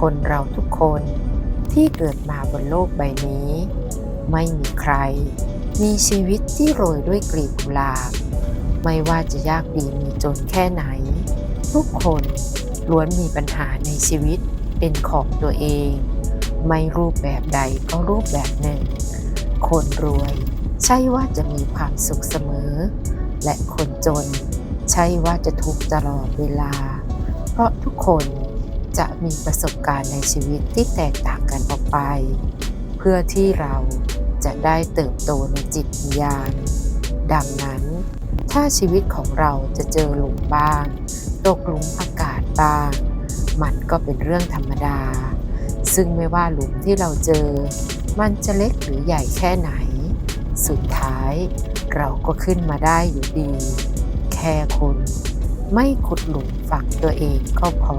คนเราทุกคนที่เกิดมาบนโลกใบนี้ ไม่มีใคร มีชีวิตที่โรยด้วยกลีบกุหลาบ ไม่ว่าจะยากดีมีจนแค่ไหน ทุกคนล้วนมีปัญหาในชีวิตเป็นของตัวเอง ไม่รูปแบบใดก็รูปแบบหนึ่ง คนรวย ใช่ว่าจะมีความสุขเสมอ และคนจน ใช่ว่าจะทุกข์ตลอดเวลา เพราะทุกคน จะมีประสบการณ์ในชีวิตที่แตกต่างกันออกไป เพื่อที่เราจะได้เติบโตในจิตวิญญาณ ดังนั้น ถ้าชีวิตของเราจะเจอหลุมบ้าง ตกหลุมอากาศบ้าง มันก็เป็นเรื่องธรรมดา ซึ่งไม่ว่าหลุมที่เราเจอ มันจะเล็กหรือใหญ่แค่ไหน สุดท้ายเราก็ขึ้นมาได้อยู่ดี แค่คุณไม่ขุดหลุมฝังตัวเองก็พอ